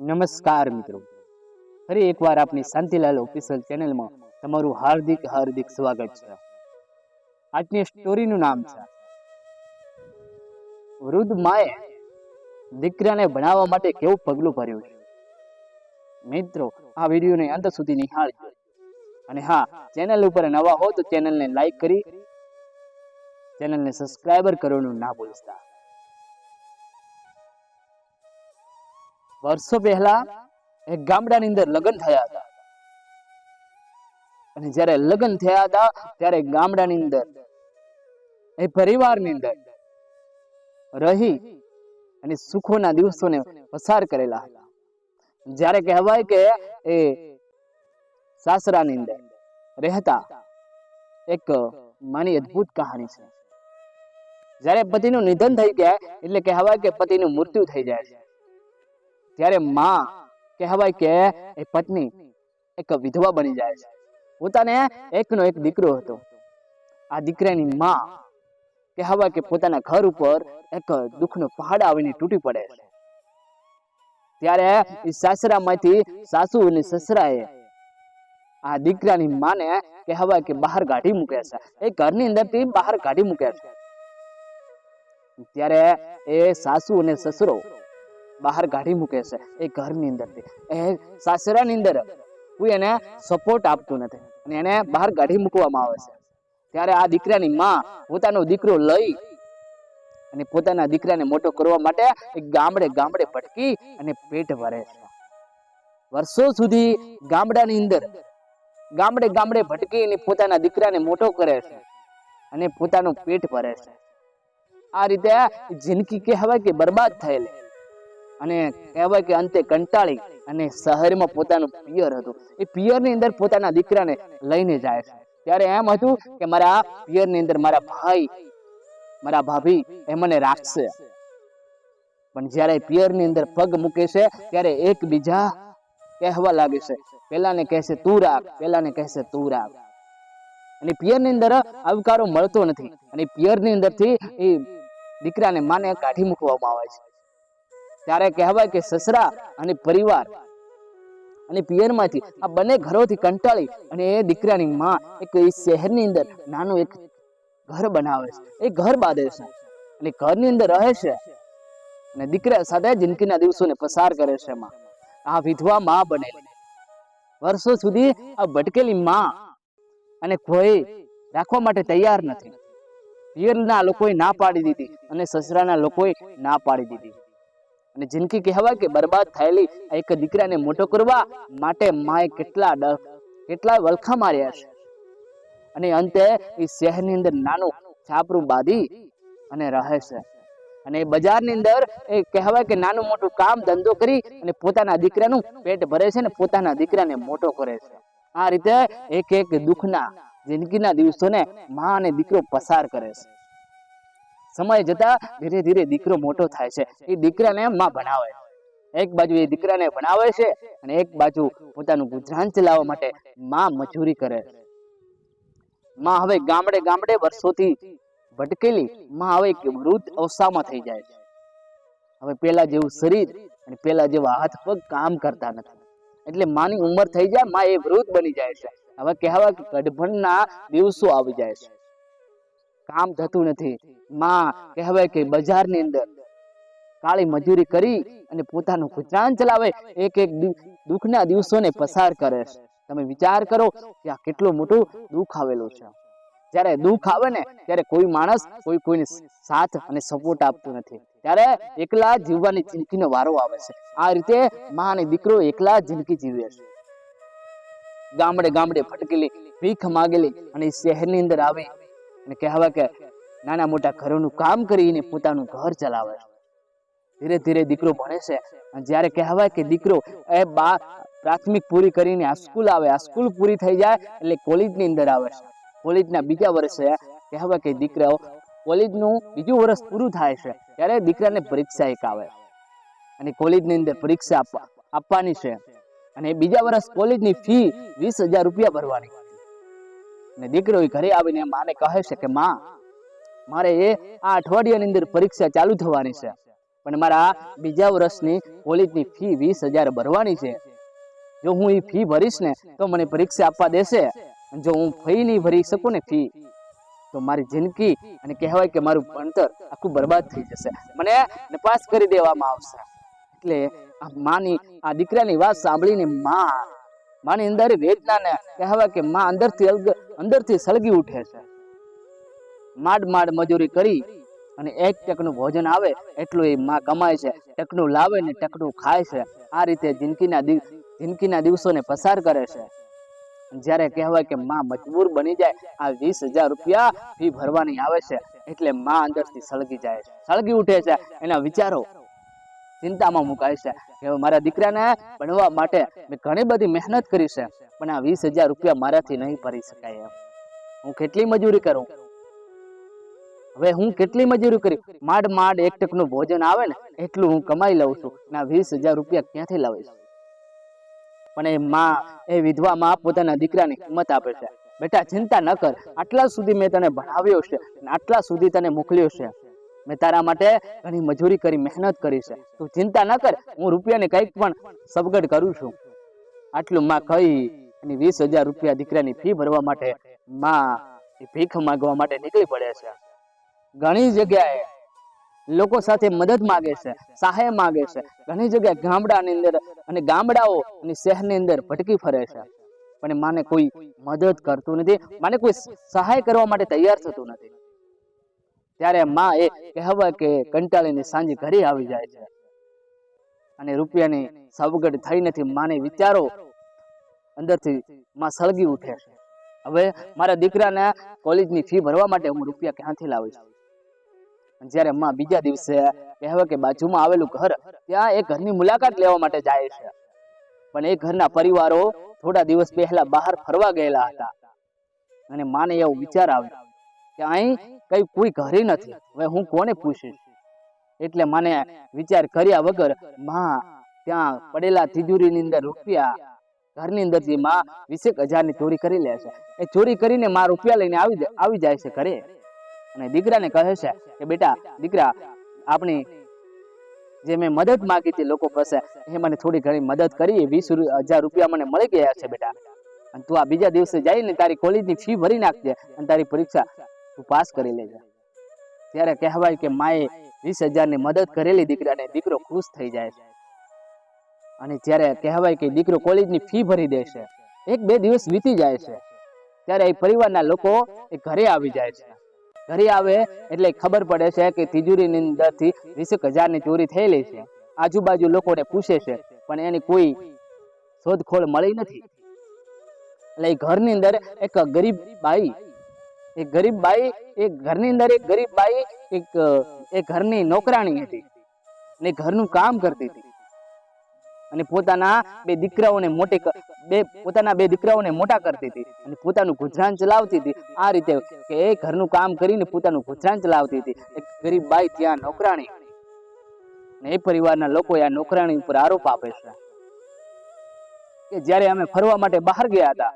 નમસ્કાર મિત્રો. ફરી એકવાર આપની શાંતિલાલ ઓફિશિયલ ચેનલમાં તમારું હાર્દિક હાર્દિક સ્વાગત છે. આજની સ્ટોરીનું નામ છે, વૃદ્ધ માએ દીકરાને ભણાવવા માટે કેવું પગલું ભર્યું છે? મિત્રો, આ વિડીયોને અંત સુધી નિહાળજો. અને હા ચેનલ ઉપર નવા હો તો ચેનલને લાઈક કરી ચેનલને સબસ્ક્રાઈબર કરવાનું ના ભૂલતા. વર્ષો પહેલા એક ગામડાની અંદર લગ્ન થયા હતા. અને જ્યારે લગ્ન થયા હતા, ત્યારે ગામડાની અંદર એ પરિવારની અંદર રહી અને સુખોના દિવસોને પસાર કરેલા હતા. જ્યારે કહેવાય કે એ સાસરાની અંદર રહેતા એક માની અદ્ભુત કહાની છે. જ્યારે પતિનું નિધન થઈ ગયા, એટલે કહેવાય કે પતિનું મૃત્યુ થઈ જાય છે. ત્યારે માં કહેવાય કે એ પત્ની એક વિધવા બની જાય છે. પોતાને એકનો એક દીકરો હતો. આ દીકરાની માં કહેવાય કે પોતાના ઘર ઉપર એક દુઃખનો પહાડ આવીને તૂટી પડે છે. ત્યારે એ સાસરામાંથી સાસુ અને સસરાએ આ દીકરાની માને કહેવાય કે બહાર કાઢી મૂકે છે. એ ઘરની અંદરથી બહાર કાઢી મૂકે છે. ત્યારે એ સાસુ અને સસરો બહાર કાઢી મૂકે છે એ ઘરની અંદરથી. એ સાસરાની અંદર કોઈ એને સપોર્ટ આપતું નથી અને એને બહાર કાઢી મૂકવામાં આવે છે. ત્યારે આ દીકરાની માં પોતાનો દીકરો લઈ અને પોતાના દીકરાને મોટો કરવા માટે એ ગામડે ગામડે ભટકી અને પેટ ભરે છે. વર્ષો સુધી ગામડાની અંદર ગામડે ગામડે ભટકી અને પોતાના દીકરાને મોટો કરે છે અને પોતાનું પેટ ભરે છે. આ રીતે જિંદગી કહેવાય કે બરબાદ થયેલી. અને કહેવાય કે અંતે કંટાળી અને શહેરમાં પોતાનું પિયર હતું. એ પિયરની અંદર પોતાના દીકરાને લઈને જાય છે. ત્યારે એમ હતું કે મારા પિયરની અંદર મારા ભાઈ, મારા ભાભી એ મને રાખશે. પણ જ્યારે પિયરની અંદર પગ મૂકે છે, ત્યારે એકબીજા કહેવા લાગે છે, પેલાને કહેશે તું રાખ, પેલાને કહેશે તું રાખ. અને પિયરની અંદર આવકારો મળતો નથી. અને પિયરની અંદરથી એ દીકરાને માને કાઢી મૂકવામાં આવે છે. ત્યારે કહેવાય કે સસરા અને પરિવાર અને પિયરમાંથી આ બંને ઘરોથી કંટાળી અને એ દીકરાની માં એક શહેરની અંદર નાનું એક ઘર બનાવે છે. એ ઘર બાંધે છે અને ઘરની અંદર રહે છે અને દીકરા સાથે જિંદગીના દિવસોને પસાર કરે છે માં. આ વિધવા માં બનેલી. વર્ષો સુધી આ ભટકેલી માં અને કોઈ રાખવા માટે તૈયાર નથી. પિયરના લોકોએ ના પાડી દીધી અને સસરાના લોકોએ ના પાડી દીધી. અને જિંદગી કહેવાય કે બરબાદ થયેલી એક દીકરાને મોટો કરવા માટે માએ કેટલા ડખ કેટલા વલખા માર્યા છે. અને અંતે એ શહેરની અંદર નાનું છાપરું બાંધી અને રહે છે. અને બજારની અંદર એ કહેવાય કે નાનું મોટું કામ ધંધો કરી અને પોતાના દીકરાનું પેટ ભરે છે ને પોતાના દીકરાને મોટો કરે છે. આ રીતે એક એક દુઃખના જિંદગીના દિવસોને મા અને દીકરો પસાર કરે છે. સમય જતા ધીરે ધીરે દીકરો મોટો થાય છે. એ દીકરાને માં ભણાવે. એક બાજુ એ દીકરાને ભણાવે છે અને એક બાજુ પોતાનું ગુજરાન ચલાવવા માટે માં મજૂરી કરે. માં હવે ગામડે ગામડે વર્ષોથી ભટકેલી, માં હવે એક વૃદ્ધ અવસ્થામાં થઈ જાય છે. હવે પેલા જેવું શરીર અને પેલા જેવા હાથ પગ કામ કરતા નથી. એટલે માની ઉંમર થઈ જાય, માં એ વૃદ્ધ બની જાય છે. હવે કહેવા કે ગઢભણના દિવસો આવી જાય છે. કામ થતું નથી. માં કહેવાય કે બજારની અંદર કાળી મજૂરી કરી અને પોતાનું ગુજરાન ચલાવે, એક એક દુઃખના દિવસોને પસાર કરે છે. તમે વિચાર કરો કે આ કેટલું મોટું દુઃખ આવેલું છે. જ્યારે દુઃખ આવે ને, ત્યારે કોઈ માણસ કોઈ કોઈને સાથ અને સપોર્ટ આપતું નથી. ત્યારે એકલા જીવવાની જિંદગીનો વારો આવે છે. આ રીતે માં અને દીકરો એકલા જિંદગી જીવે છે. ગામડે ગામડે ભટકેલી ભીખ માગેલી અને શહેરની અંદર આવી અને કહેવા કે નાના મોટા ઘરોનું કામ કરીને પોતાનું ઘર ચલાવે ધીરે ધીરે દીકરો ભણે છે અને જ્યારે કહેવાય કે દીકરો એ બા પ્રાથમિક પૂરી કરીને આ સ્કૂલ આવે, આ સ્કૂલ પૂરી થઈ જાય એટલે કોલેજની અંદર આવે છે. કોલેજના બીજા વર્ષે કહેવાય કે દીકરાઓ કોલેજનું બીજું વર્ષ પૂરું થાય છે ત્યારે દીકરાને પરીક્ષા એક આવે. અને કોલેજની અંદર પરીક્ષા આપવા, આપવાની છે. અને બીજા વર્ષ કોલેજની ફી વીસ હજાર રૂપિયા ભરવાની. અને દીકરો ઘરે આવીને માને કહે છે કે, માં, મારે એ આ અઠવાડિયાની અંદર પરીક્ષા ચાલુ થવાની છે, પણ મારા બીજા વર્ષની કોલેજની ફી વીસ હજાર ભરવાની છે. જો હું એ ફી ભરીશ ને, તો મને પરીક્ષા આપવા દેશે જો હું ફી નહીં ભરી શકું ને ફી, તો મારી જિંદગી અને કહેવાય કે મારું ભણતર આખું બરબાદ થઈ જશે. મને નપાસ કરી દેવામાં આવશે. એટલે આ માની, આ દીકરાની વાત સાંભળીને માં માની અંદર વેદનાને કહેવાય કે માં અંદરથી અલગ, અંદરથી સળગી ઉઠે છે. માડ માડ મજૂરી કરી અને એક ટકનું ભોજન આવે, એટલું એ માં કમાય છે. ટકનું લાવે ને ટકનું ખાય છે. આ રીતે જિંદગીના જિંદગીના દિવસોને પસાર કરે છે. જ્યારે કહેવાય કે માં મજબૂર બની જાય, આ વીસ હજાર રૂપિયા ફી ભરવાની આવે છે, એટલે માં અંદરથી સળગી જાય છે. સળગી ઉઠે છે. એના વિચારો ચિંતામાં મુકાય છે. કે મારા દીકરાને ભણવા માટે મેં ઘણી બધી મહેનત કરી છે, પણ આ વીસ હજાર રૂપિયા મારાથી નહીં ભરી શકાય એમ. હું કેટલી મજૂરી કરું? હવે હું કેટલી મજૂરી કરી? માંડ માંડ એક ટકનું ભોજન આવે ને, એટલું હું કમાઈ લઉં છું ના વીસ હજાર રૂપિયા ક્યાંથી લાવીશ પણ એ માં, એ વિધવા માં પોતાના દીકરાની હિંમત આપે છે. બેટા, ચિંતા ન કર. આટલા સુધી મેં તને ભણાવ્યો છે આટલા સુધી તને મોકલ્યો છે. મેં તારા માટે ઘણી મજૂરી કરી, મહેનત કરી છે. તું ચિંતા ન કર, હું રૂપિયાને કંઈક પણ સબગડ કરું છું. આટલું માં કહી અને વીસ હજાર રૂપિયા દીકરાની ફી ભરવા માટે માં ભીખ માંગવા માટે નીકળી પડે છે. ઘણી જગ્યાએ લોકો સાથે મદદ માગે છે, સહાય માગે છે. ઘણી જગ્યાએ ગામડાની અંદર અને ગામડાઓ અને શહેરની અંદર ભટકી ફરે છે. પણ માને કોઈ મદદ કરતું નથી, માને કોઈ સહાય કરવા માટે તૈયાર થતું નથી. ત્યારે માં એ કહેવાય કે કંટાળીની સાંજે ઘરે આવી જાય છે. અને રૂપિયાની સવગડ થઈ નથી માને વિચારો, અંદરથી માં સળગી ઉઠે હવે મારા દીકરાને કોલેજની ફી ભરવા માટે હું રૂપિયા ક્યાંથી લાવું છું જ્યારે માં બીજા દિવસે કહેવાય કે બાજુમાં આવેલું ઘર, ત્યાં એ ઘરની મુલાકાત લેવા માટે જાય છે. પણ એ ઘરના પરિવારો થોડા દિવસ પહેલા બહાર ફરવા ગયેલા હતા. અને માને એવો વિચાર આવ્યો. અહીં કઈ કોઈ ઘરે નથી. હવે હું કોને પૂછીશ? એટલે મને વિચાર કર્યા વગરમાં ત્યાં પડેલા તિજોરીની અંદર રૂપિયા ઘરની અંદરથી માં વીસેક હજારની ચોરી કરી લે છે. એ ચોરી કરીને માં રૂપિયા લઈને આવી આવી જાય છે ઘરે. અને દીકરાને કહે છે કે, બેટા, દીકરા, આપણી જે મેં મદદ માંગી હતી લોકો પાસે એ મને થોડી ઘણી મદદ કરી. વીસ હજાર રૂપિયા મને મળી ગયા છે, બેટા. અને તું આ બીજા દિવસે જઈને તારી કોલેજની ફી ભરી નાખજે અને તારી પરીક્ષા તું પાસ કરી લેજે. ત્યારે કહેવાય કે માએ વીસ હજારની મદદ કરેલી દીકરાને દીકરો ખુશ થઈ જાય છે. અને જ્યારે કહેવાય કે દીકરો કોલેજની ફી ભરી દે છે. એક બે દિવસ વીતી જાય છે. ત્યારે એ પરિવારના લોકો એ ઘરે આવી જાય છે. ઘરે આવે એટલે ખબર પડે છે કે તિજોરીની અંદરથી વીસેક હજારની ચોરી થયેલી છે. આજુબાજુ લોકોને પૂછે છે, પણ એની કોઈ શોધખોળ મળી નથી? એટલે ઘરની અંદર એક ગરીબ બાઈ એક ગરીબ બાઈ એક ઘરની અંદર એક ગરીબ બાઈ, એક એ ઘરની નોકરાણી હતી. ને ઘરનું કામ કરતી હતી. અને પોતાના બે દીકરાઓને મોટે બે, પોતાના બે દીકરાઓને મોટા કરતી હતી. અને પોતાનું ગુજરાન ચલાવતી હતી. આ રીતે કે એ ઘરનું કામ કરીને પોતાનું ગુજરાન ચલાવતી હતી. એક ગરીબ બાઈ ત્યાં નોકરાણી. ને એ પરિવારના લોકો આ નોકરાણી ઉપર આરોપ આપે છે. કે જ્યારે અમે ફરવા માટે બહાર ગયા હતા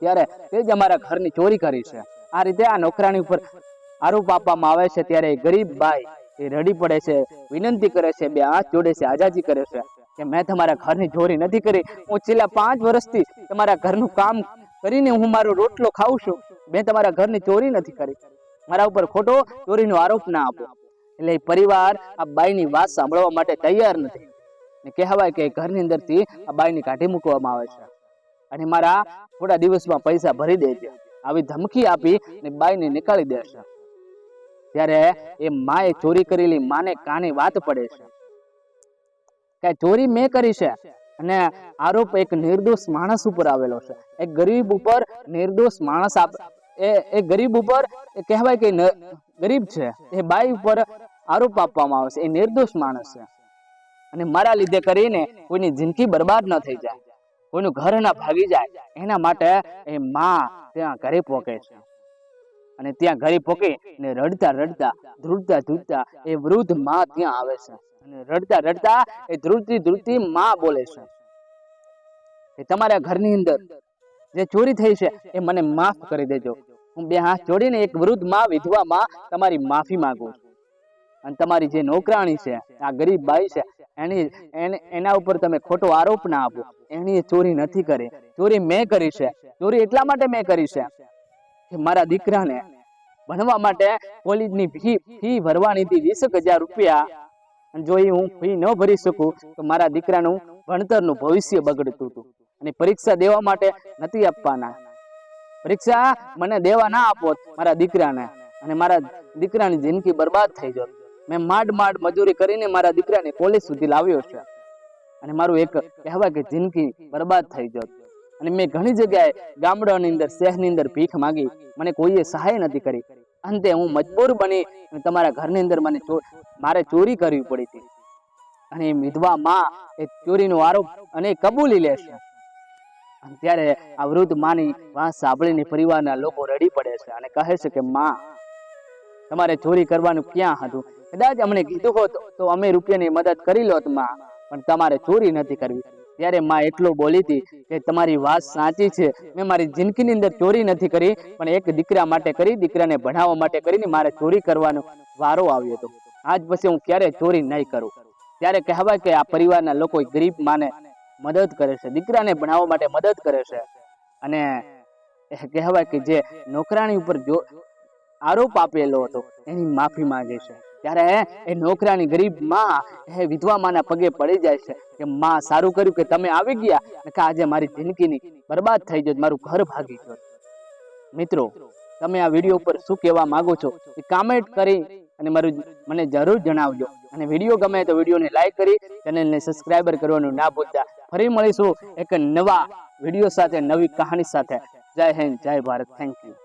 ત્યારે તે જ અમારા ઘરની ચોરી કરી છે. આ રીતે આ નોકરાણી ઉપર આરોપ આપવામાં આવે છે ત્યારે ગરીબ બાઈ એ રડી પડે છે, વિનંતી કરે છે, બે હાથ જોડે છે આજાજી કરે છે કે મેં તમારા ઘરની ચોરી નથી કરી. હું છેલ્લા પાંચ વર્ષથી તમારા ઘરનું કામ કરીને હું મારો રોટલો ખાઉં છું. મેં તમારા ઘરની ચોરી નથી કરી. મારા ઉપર ખોટો ચોરીનો આરોપ ના આપો. એટલે પરિવાર આ બાઈની વાત સાંભળવા માટે તૈયાર નથી. ને કહેવાય કે ઘરની અંદરથી આ બાઈને કાઢી મૂકવામાં આવે છે. અને મારા થોડા દિવસમાં પૈસા ભરી દેજે. આવી ધમકી આપી ને બાઈને નીકાળી દેશે. ત્યારે એ માએ ચોરી કરેલી માને કાને વાત પડે છે? કે ચોરી મેં કરી છે? અને આરોપ એક નિર્દોષ માણસ ઉપર આવેલો છે. એક ગરીબ ઉપર નિર્દોષ માણસ એ એ ગરીબ ઉપર કહેવાય કે ગરીબ છે. એ બાઈ ઉપર આરોપ આપવામાં આવે છે. એ નિર્દોષ માણસ છે. અને મારા લીધે કરીને કોઈની જિંદગી બરબાદ ન થઈ જાય. કોઈનું ઘર ના ભાગી જાય, એના માટે એ માં ત્યાં ઘરે પોકે છે. અને ત્યાં ઘરે પોકે ને રડતા રડતા, ધ્રુજતા ધ્રુજતા એ વૃદ્ધમાં ત્યાં આવે છે. અને રડતા રડતા એ ધ્રુજતી ધ્રુજતી માં બોલે છે કે તમારા ઘરની અંદર જે ચોરી થઈ છે એ મને માફ કરી દેજો. હું બે હાથ જોડીને એક વૃદ્ધમાં વિધવા માં તમારી માફી માંગુ છું. અને તમારી જે નોકરાણી છે, આ ગરીબ બાઈ છે એની એના ઉપર તમે ખોટો આરોપ ના આપો. એની ચોરી નથી કરી. ચોરી મેં કરી છે. ચોરી એટલા માટે મેં કરી છે કે મારા દીકરાને ભણવા માટે કોલેજની ફી ફી ભરવાની હતી વીસ હજાર રૂપિયા. જો એ હું ફી ન ભરી શકું તો મારા દીકરાનું ભણતરનું ભવિષ્ય બગડતું હતું. અને પરીક્ષા દેવા માટે નથી આપવાના. પરીક્ષા મને દેવા ના આપો મારા દીકરાને. અને મારા દીકરાની જિંદગી બરબાદ થઈ જોત. મેં માંડ માંડ મજૂરી કરીને મારા દીકરાને કોલેજ સુધી લાવ્યો છે. અને મારું એક કહેવાય કે જિંદગી બરબાદ થઈ જત અને મેં ઘણી જગ્યાએ ગામડાની અંદર, શહેરની અંદર ભીખ માંગી. મને કોઈએ સહાય નથી કરી. અંતે હું મજબૂર બની તમારા ઘરની અંદર મને મારે ચોરી કરવી પડી હતી. અને વિધવા માં એ ચોરીનો આરોપ અને કબૂલી લે છે. ત્યારે આ વૃદ્ધ માની વાત સાંભળીને પરિવારના લોકો રડી પડે છે અને કહે છે કે, માં, તમારે ચોરી કરવાનું ક્યાં હતું? કદાચ અમને કીધું હોત તો અમે રૂપિયાની મદદ કરી લોત, માં. પણ તમારે ચોરી નથી કરવી. ત્યારે માં એટલું બોલી હતી કે તમારી વાત સાચી છે. મેં મારી જિંદગીની અંદર ચોરી નથી કરી, પણ એક દીકરા માટે કરી, દીકરાને ભણાવવા માટે કરીને મારે ચોરી કરવાનો વારો આવ્યો હતો. આજ પછી હું ક્યારે ચોરી નહીં કરું. ત્યારે કહેવાય કે આ પરિવારના લોકો ગરીબ માને મદદ કરે છે. દીકરાને ભણાવવા માટે મદદ કરે છે. અને કહેવાય કે જે નોકરાણી ઉપર જો આરોપ આપેલો હતો, એની માફી માંગે છે. ત્યારે એ નોકરાની ગરીબમાં એ વિધવા માના પગે પડી જાય છે કે માં સારું કર્યું કે તમે આવી ગયા? કે આજે મારી જિંદગીની બરબાદ થઈ ગયો મારું ઘર ભાગી ગયું મિત્રો, તમે આ વીડિયો ઉપર શું કહેવા માંગો છો એ કમેન્ટ કરી અને મારું મને જરૂર જણાવજો. અને વીડિયો ગમે તો વિડીયોને લાઈક કરી, ચેનલને સબસ્ક્રાઈબર કરવાનું ના ભૂલતા. ફરી મળીશું એક નવા વીડિયો સાથે, નવી કહાની સાથે. જય હિન્દ, જય ભારત. Thank you